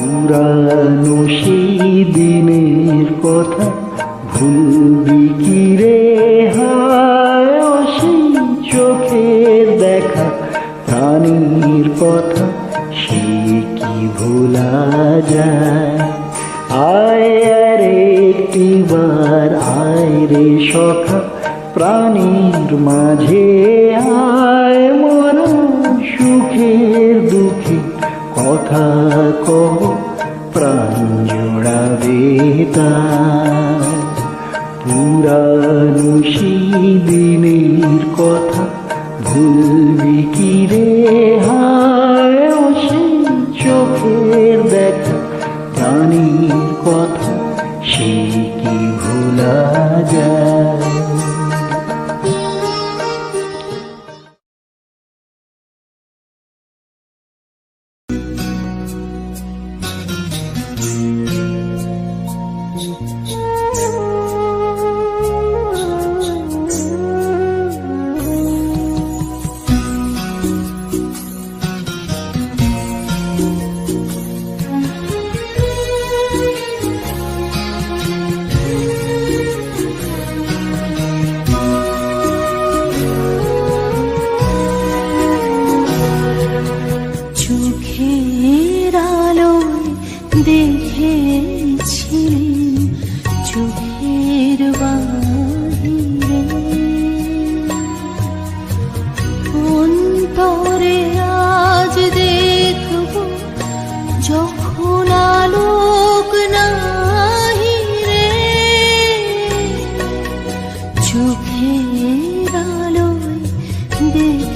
পুরানো সেই দিনের কথা ভুলবি কি রে? হায় সেই চোখের দেখা, প্রাণীর কথা সে কি ভোলা যায়? আয়, আর, একটিবার আয় রে সখা, প্রাণীর মাঝে আয়, মরা সুখের দুঃখে। কথা কহ প্রাণ জোড়াবে তার পুরানো সেই দিনের কথা ভুলবি কি রে? হায় সেই চোখের দেখা, প্রাণীর কথা সে কি ভোলা যায়? দেখেছি চোখের বাহিরে। অন্তরে আজ দেখব যখন আলোক নাহি রে। চোখের আলোয় দেখ